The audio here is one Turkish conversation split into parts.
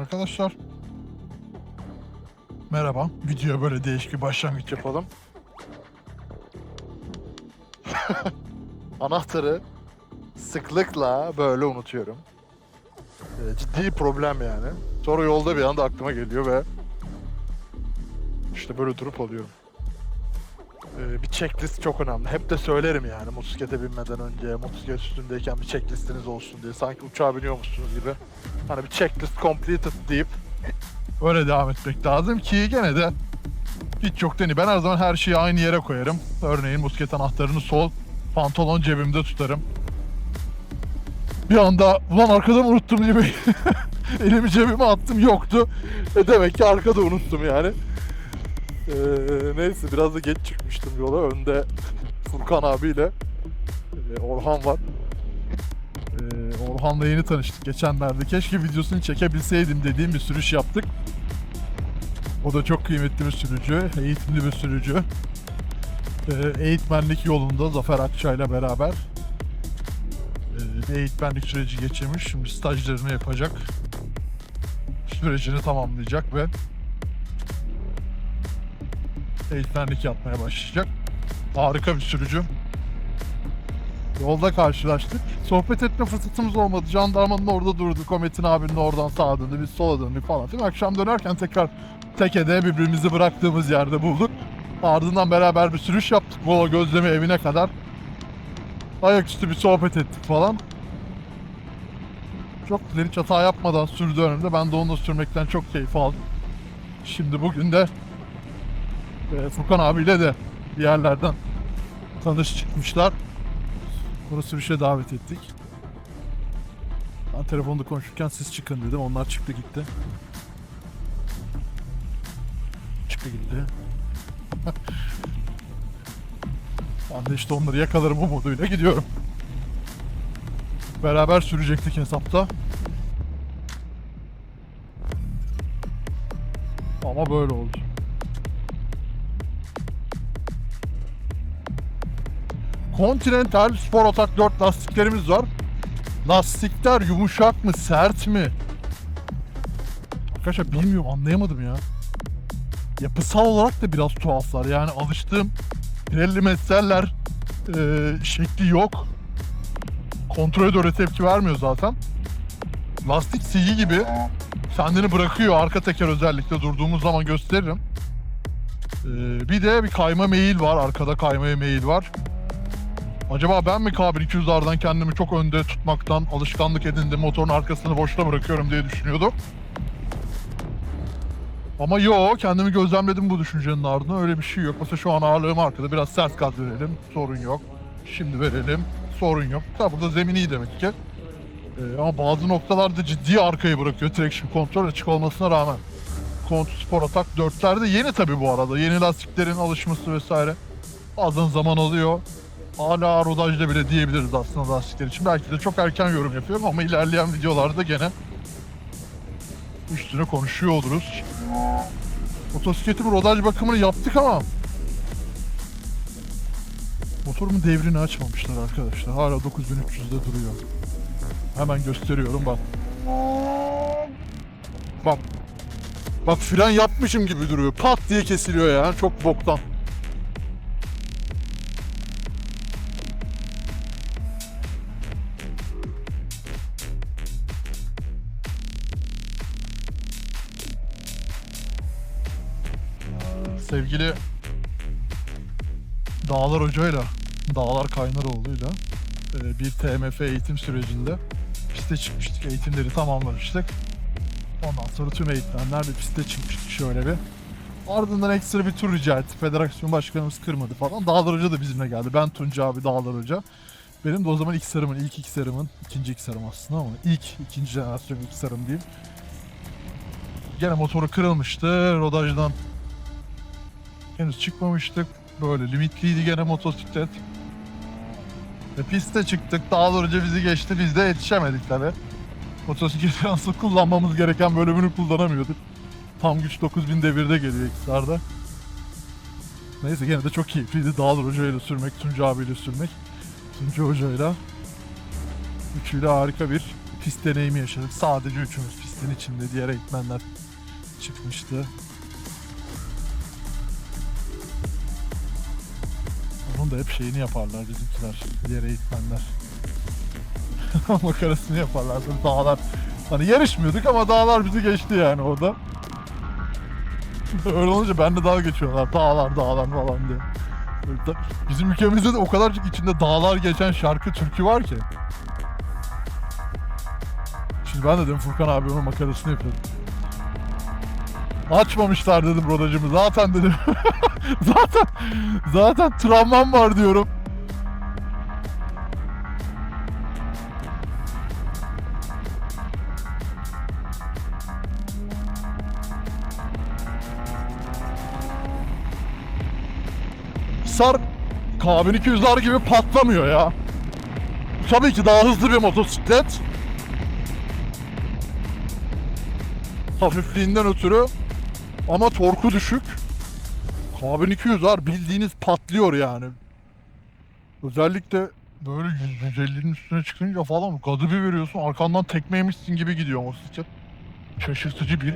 Arkadaşlar. Merhaba. Videoya böyle değişik bir başlangıç yapalım. Anahtarı sıklıkla böyle unutuyorum. Ee, ciddi problem yani. Sonra yolda bir anda aklıma geliyor ve işte böyle durup alıyorum. Ee, bir checklist çok önemli. Hep de söylerim yani motosiklete binmeden önce, motosiklet üstündeyken bir checklistiniz olsun diye. Sanki uçağa biniyormuşsunuz gibi. Hani bir checklist completed deyip öyle devam etmek lazım ki gene de hiç yok deni. Ben her zaman her şeyi aynı yere koyarım. Örneğin motosiklet anahtarını sol pantolon cebimde tutarım. Bir anda ulan arkada mı unuttum gibi elimi cebime attım yoktu. E demek ki arkada unuttum yani. Ee, neyse biraz da geç çıkmıştım yola. Önde Furkan abiyle e, Orhan var. Orhan'la yeni tanıştık geçenlerde. Keşke videosunu çekebilseydim dediğim bir sürüş yaptık. O da çok kıymetli bir sürücü, eğitimli bir sürücü. Ee, eğitmenlik yolunda Zafer Akçay'la beraber e, eğitmenlik süreci geçirmiş. Şimdi stajlarını yapacak. Sürecini tamamlayacak ve eğitmenlik yapmaya başlayacak. Harika bir sürücü. Yolda karşılaştık. Sohbet etme fırsatımız olmadı. Jandarmanın orada durdu. Kometin abinin oradan sağa döndü. Biz sola döndük falan filan. Akşam dönerken tekrar tekede birbirimizi bıraktığımız yerde bulduk. Ardından beraber bir sürüş yaptık. Mola gözleme evine kadar. Ayaküstü bir sohbet ettik falan. Çok güzel hiç hata yapmadan sürdü önümde. Ben de onunla sürmekten çok keyif aldım. Şimdi bugün de e, Furkan abiyle de bir yerlerden tanış çıkmışlar. Bunu sürüşe davet ettik. Ben telefonda konuşurken siz çıkın dedim. Onlar çıktı gitti. Çıktı gitti. ben de işte onları yakalarım umuduyla gidiyorum. Beraber sürecektik hesapta. Ama böyle oldu. Continental Sport Attack 4 lastiklerimiz var. Lastikler yumuşak mı, sert mi? Arkadaşlar bilmiyorum, anlayamadım ya. Yapısal olarak da biraz tuhaflar. Yani alıştığım Pirelli Messeller e, şekli yok. Kontrole doğru tepki vermiyor zaten. Lastik silgi gibi kendini bırakıyor. Arka teker özellikle durduğumuz zaman gösteririm. E, bir de bir kayma meyil var. Arkada kaymaya meyil var. Acaba ben mi K1200'lardan kendimi çok önde tutmaktan alışkanlık edindim, motorun arkasını boşta bırakıyorum diye düşünüyordum. Ama yo kendimi gözlemledim bu düşüncenin ardından öyle bir şey yok. Mesela şu an ağırlığım arkada biraz sert gaz verelim sorun yok. Şimdi verelim sorun yok. Tabi burada zemin iyi demek ki. Ee, ama bazı noktalarda ciddi arkayı bırakıyor traction kontrol açık olmasına rağmen. Contour Sport Attack 4'lerde yeni tabi bu arada. Yeni lastiklerin alışması vesaire. Bazen zaman alıyor. Hala rodajda bile diyebiliriz aslında lastikler için. Belki de çok erken yorum yapıyorum ama ilerleyen videolarda gene üstüne konuşuyor oluruz. Motosikletin rodaj bakımını yaptık ama motorumun devrini açmamışlar arkadaşlar. Hala 9300'de duruyor. Hemen gösteriyorum bak. Bak. Bak fren yapmışım gibi duruyor. Pat diye kesiliyor ya. Çok boktan. Sevgili Dağlar Hoca'yla, Dağlar Kaynaroğlu'yla e, bir TMF eğitim sürecinde piste çıkmıştık, eğitimleri tamamlamıştık. Ondan sonra tüm eğitmenler de piste çıkmıştık şöyle bir. Ardından ekstra bir tur rica etti. Federasyon başkanımız kırmadı falan. Dağlar Hoca da bizimle geldi. Ben Tunca abi, Dağlar Hoca. Benim de o zaman ilk sarımın, ilk iki sarımın, ikinci ilk sarım aslında ama ilk, ikinci jenerasyon ilk sarım diyeyim. Gene motoru kırılmıştı. Rodajdan Henüz çıkmamıştık. Böyle limitliydi gene motosiklet. Ve piste çıktık. Daha doğruca bizi geçti. Biz de yetişemedik tabi. Motosikleti nasıl kullanmamız gereken bölümünü kullanamıyorduk. Tam güç 9000 devirde geliyor XR'da. Neyse gene de çok keyifliydi. Dağlar Hoca ile sürmek, Tunca abiyle sürmek. Tunca Hoca ile. Üçüyle harika bir pist deneyimi yaşadık. Sadece üçümüz pistin içinde. Diğer eğitmenler çıkmıştı. Onun da hep şeyini yaparlar bizimkiler. Diğer eğitmenler. Makarasını yaparlar. Böyle Dağlar. Hani yarışmıyorduk ama dağlar bizi geçti yani orada. Öyle olunca ben de dalga geçiyorlar. Dağlar dağlar falan diye. Bizim ülkemizde de o kadar çok içinde dağlar geçen şarkı türkü var ki. Şimdi ben de dedim Furkan abi onun makarasını yapıyordum. Açmamışlar dedim rodacımı. Zaten dedim. zaten zaten travmam var diyorum. Sar K1200'ler gibi patlamıyor ya. Tabii ki daha hızlı bir motosiklet. Hafifliğinden ötürü ama torku düşük. K1200'ler bildiğiniz patlıyor yani. Özellikle böyle 150'nin üstüne çıkınca falan gadı bir veriyorsun arkandan tekme yemişsin gibi gidiyor motosiklet. Şaşırtıcı bir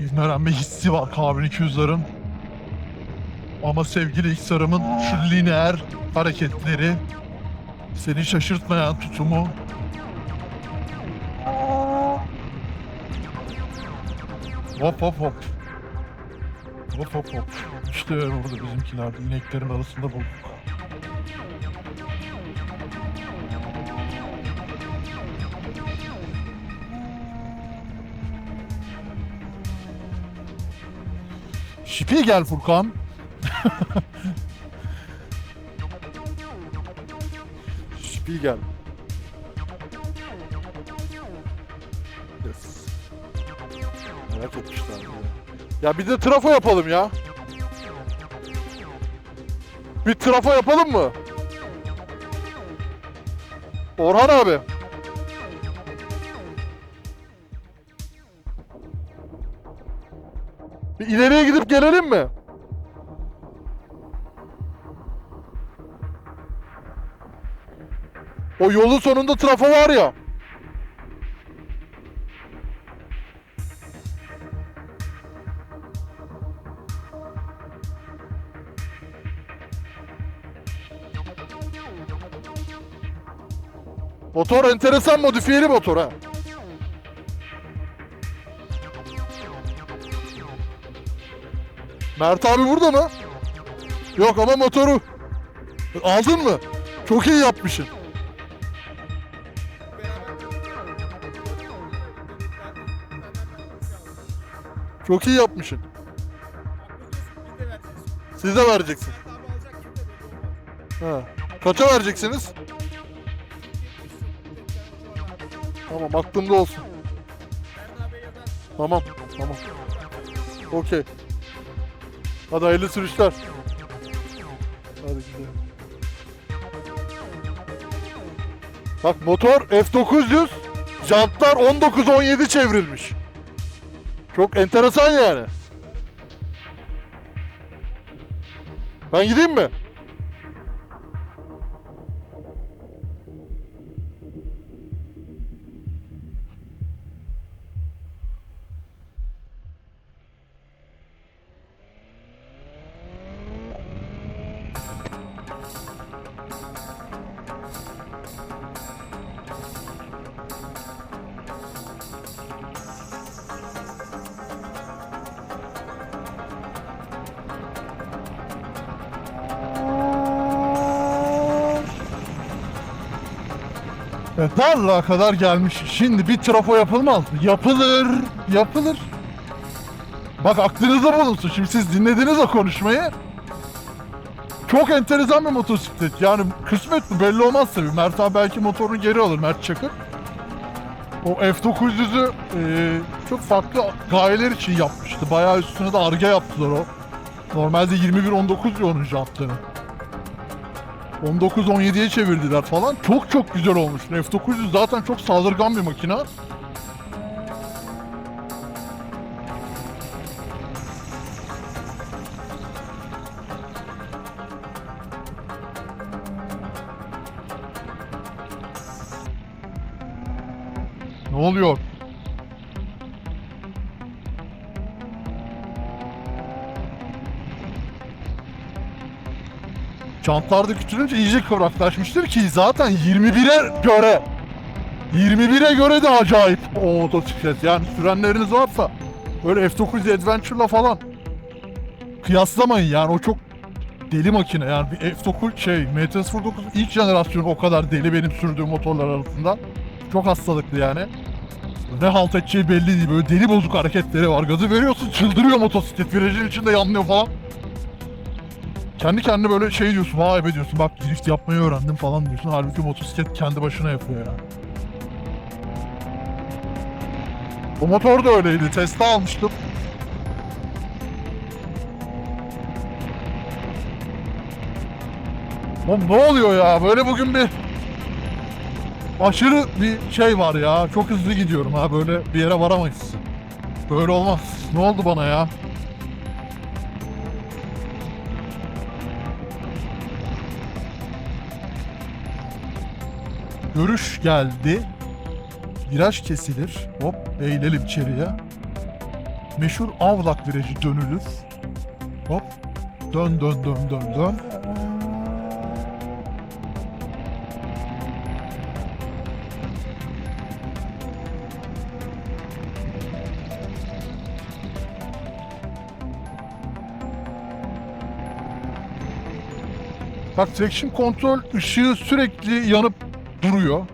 ivmelenme hissi var K1200'lerin. Ama sevgili XR'ımın şu lineer hareketleri, seni şaşırtmayan tutumu, hop hop hop. Hop hop hop. İşte orada bizimkiler ineklerin arasında bulduk. Şipi gel Furkan. Spiegel. Yes. Ya bir de trafo yapalım ya. Bir trafo yapalım mı? Orhan abi. Bir ileriye gidip gelelim mi? O yolun sonunda trafo var ya. Motor enteresan modifiyeli motor ha. Mert abi burada mı? Yok ama motoru aldın mı? Çok iyi yapmışsın. Çok iyi yapmışsın. Siz de vereceksin. Ha. Kaça vereceksiniz? Tamam aklımda olsun. Tamam tamam. Okey. Hadi hayırlı sürüşler. Hadi gidelim. Bak motor F900 jantlar 19-17 çevrilmiş. Çok enteresan yani. Ben gideyim mi? Evet, Darlığa kadar gelmiş. Şimdi bir trafo yapılmaz mı? Yapılır. Yapılır. Bak aklınızda bulunsun. Şimdi siz dinlediniz o konuşmayı. Çok enteresan bir motosiklet. Yani kısmet mi belli olmaz tabii. Mert abi belki motorunu geri alır Mert Çakır. O F900'ü e, çok farklı gayeler için yapmıştı. Bayağı üstüne de arge yaptılar o. Normalde 21-19 onun jantları. 19-17'ye çevirdiler falan. Çok çok güzel olmuş. F900 zaten çok saldırgan bir makine. Çantlarda küçülünce iyice kıvraklaşmıştır ki zaten 21'e göre 21'e göre de acayip o motosiklet. Yani sürenleriniz varsa böyle F9 Adventure'la falan kıyaslamayın yani o çok deli makine yani bir F9 şey MT-09 ilk jenerasyon o kadar deli benim sürdüğüm motorlar arasında. Çok hastalıklı yani. Ne halt edeceği belli değil böyle deli bozuk hareketleri var. Gazı veriyorsun çıldırıyor motosiklet virajın içinde yanlıyor falan. Kendi kendine böyle şey diyorsun vay be diyorsun bak drift yapmayı öğrendim falan diyorsun. Halbuki motosiklet kendi başına yapıyor yani. O motor da öyleydi. Tesla almıştım. Oğlum ne oluyor ya? Böyle bugün bir aşırı bir şey var ya. Çok hızlı gidiyorum ha. Böyle bir yere varamayız. Böyle olmaz. Ne oldu bana ya? Görüş geldi. Viraj kesilir. Hop eğilelim içeriye. Meşhur avlak virajı dönülür. Hop. Dön dön dön dön dön. Bak traction kontrol ışığı sürekli yanıp duruyor.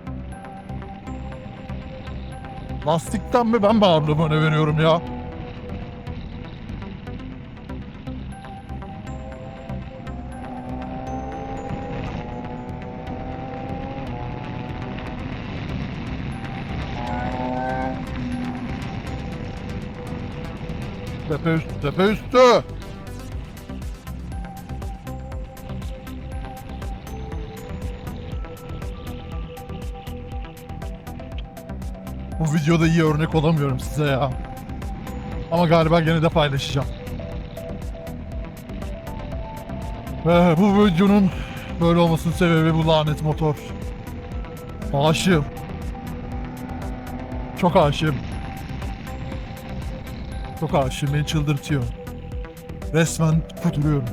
Lastikten mi ben mi ağırlığımı öne veriyorum ya? Tepe üstü, tepe üstü. Bu videoda iyi örnek olamıyorum size ya. Ama galiba gene de paylaşacağım. Ve bu videonun böyle olmasının sebebi bu lanet motor. Aşığım. Çok aşığım. Çok aşığım beni çıldırtıyor. Resmen kuduruyorum.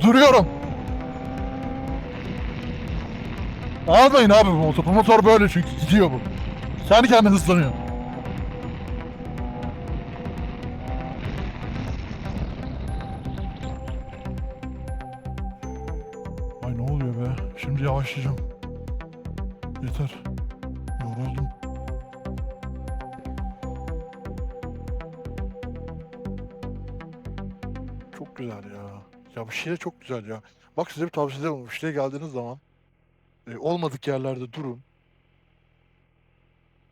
Duruyorum. Almayın abi bu motor. Bu motor böyle çünkü gidiyor bu. Kendi kendine hızlanıyor. Ay ne oluyor be? Şimdi yavaşlayacağım. Yeter. Yoruldum. Çok güzel ya. Ya bu şey de çok güzel ya. Bak size bir tavsiye. Bu şeye geldiğiniz zaman e, olmadık yerlerde durun.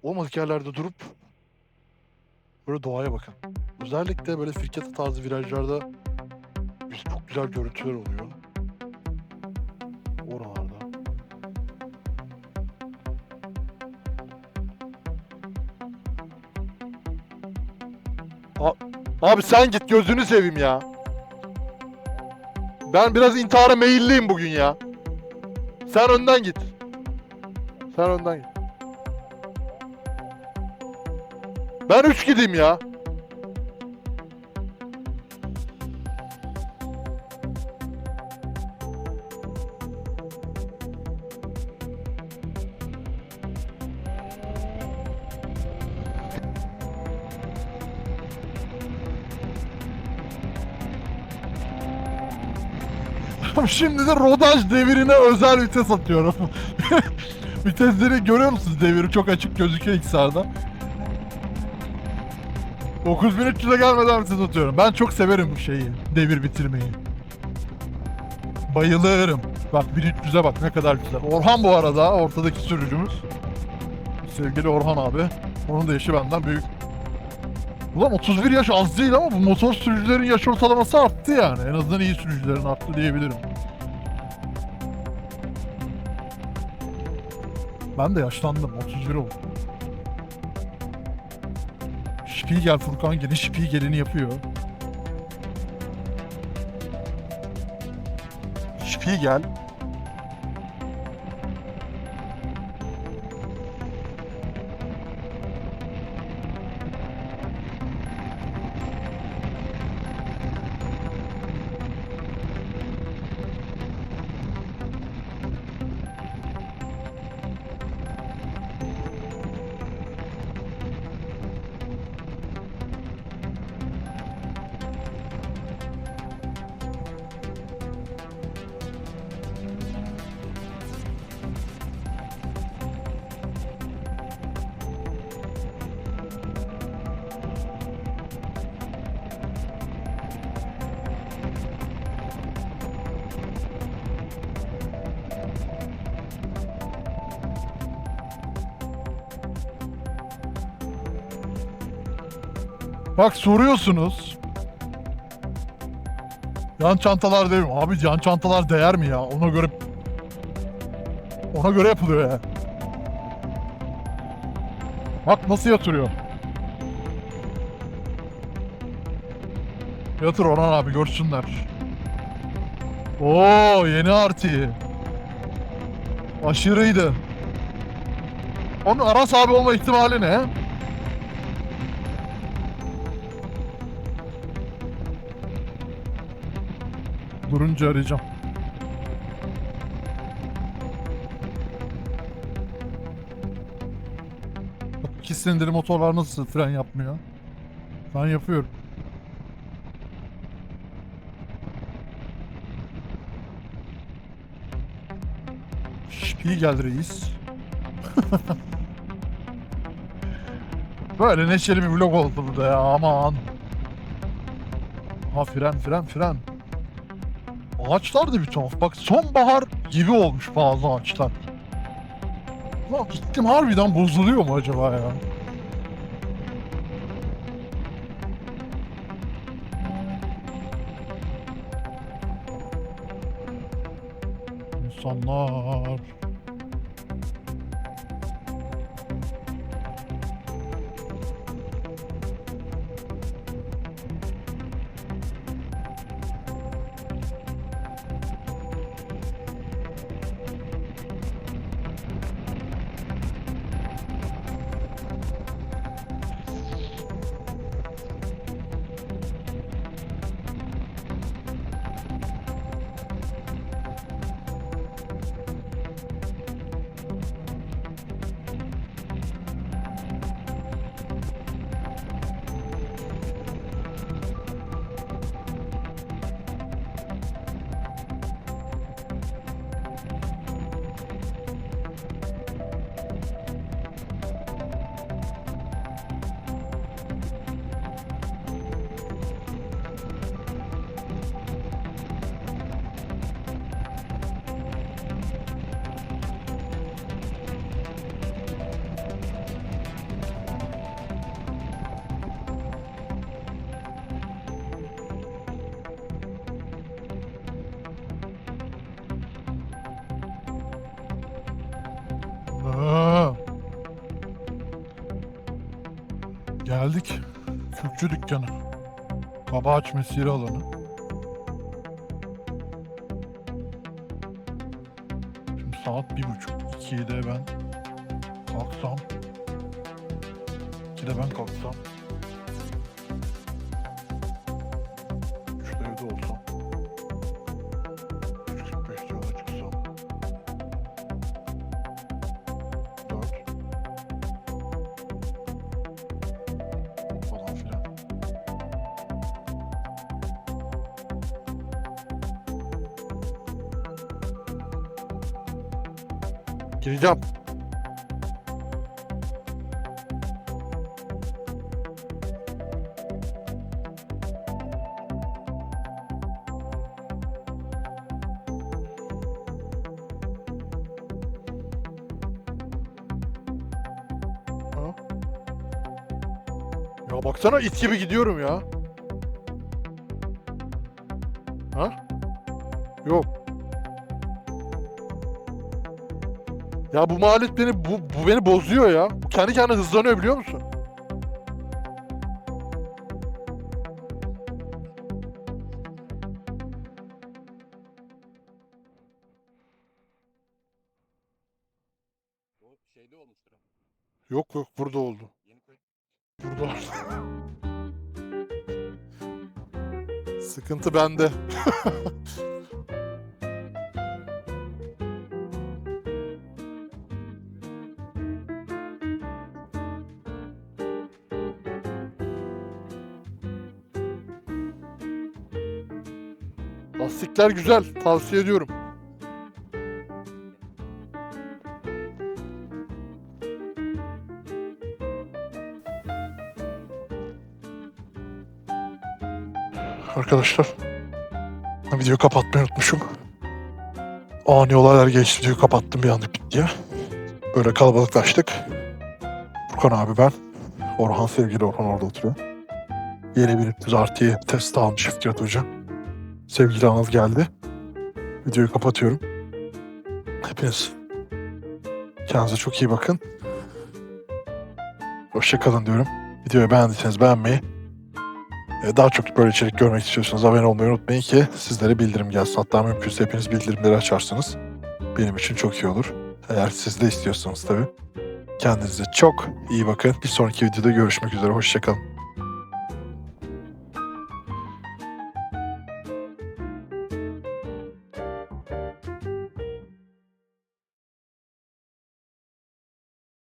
Olmadık yerlerde durup böyle doğaya bakın. Özellikle böyle firkata tarzı virajlarda çok güzel görüntüler oluyor. Oralarda. A- Abi sen git gözünü seveyim ya. Ben biraz intihara meyilliyim bugün ya. Sen önden git. Sen önden git. Ben 3 gideyim ya. Şimdi de rodaj devirine özel vites atıyorum. Vitesleri görüyor musunuz deviri? Çok açık gözüküyor XR'da. 9300'e gelmeden vites atıyorum. Ben çok severim bu şeyi. Devir bitirmeyi. Bayılırım. Bak 1300'e bak ne kadar güzel. Orhan bu arada ortadaki sürücümüz. Sevgili Orhan abi. Onun da yaşı benden büyük. Ulan 31 yaş az değil ama bu motor sürücülerin yaş ortalaması arttı yani. En azından iyi sürücülerin arttı diyebilirim. Ben de yaşlandım. 31 oldum. Spiegel Furkan gene Spiegel'ini yapıyor. Spiegel Bak soruyorsunuz. Yan çantalar değil mi? Abi yan çantalar değer mi ya? Ona göre ona göre yapılıyor ya. Bak nasıl yatırıyor. Yatır Orhan abi görsünler. Oo yeni artı. Aşırıydı. Onun Aras abi olma ihtimali ne? Durunca arayacağım. Bak iki motorlar nasıl fren yapmıyor? Ben yapıyorum. İyi geldi reis. Böyle neşeli bir vlog oldu burada ya aman. Ha fren fren fren. Ağaçlar da bir tuhaf. Bak sonbahar gibi olmuş bazı ağaçlar. Lan gittim harbiden bozuluyor mu acaba ya? İnsanlar. Geldik. Kürkçü dükkanı. Kabaağaç mesire alanı. Şimdi saat bir buçuk. İkiye de ben Gireceğim. Ha? Ya baksana it gibi gidiyorum ya. Ha? Yok. Ya bu maliyet beni bu, bu beni bozuyor ya. Bu kendi kendine hızlanıyor biliyor musun? O şeyde olmuştur. Yok yok burada oldu. Burada oldu. Sıkıntı bende. Lastikler güzel. Tavsiye ediyorum. Arkadaşlar. Videoyu kapatmayı unutmuşum. Ani olaylar geçti. Videoyu kapattım bir anda bit diye. Böyle kalabalıklaştık. Furkan abi ben. Orhan sevgili Orhan orada oturuyor. Yeni bir 300 artıya test almış Fikret Hoca. Sevgili Anıl geldi. Videoyu kapatıyorum. Hepiniz kendinize çok iyi bakın. Hoşçakalın diyorum. Videoyu beğendiyseniz beğenmeyi, daha çok böyle içerik görmek istiyorsanız abone olmayı unutmayın ki sizlere bildirim gelsin. Hatta mümkünse hepiniz bildirimleri açarsınız. Benim için çok iyi olur. Eğer siz de istiyorsanız tabii. Kendinize çok iyi bakın. Bir sonraki videoda görüşmek üzere. Hoşçakalın.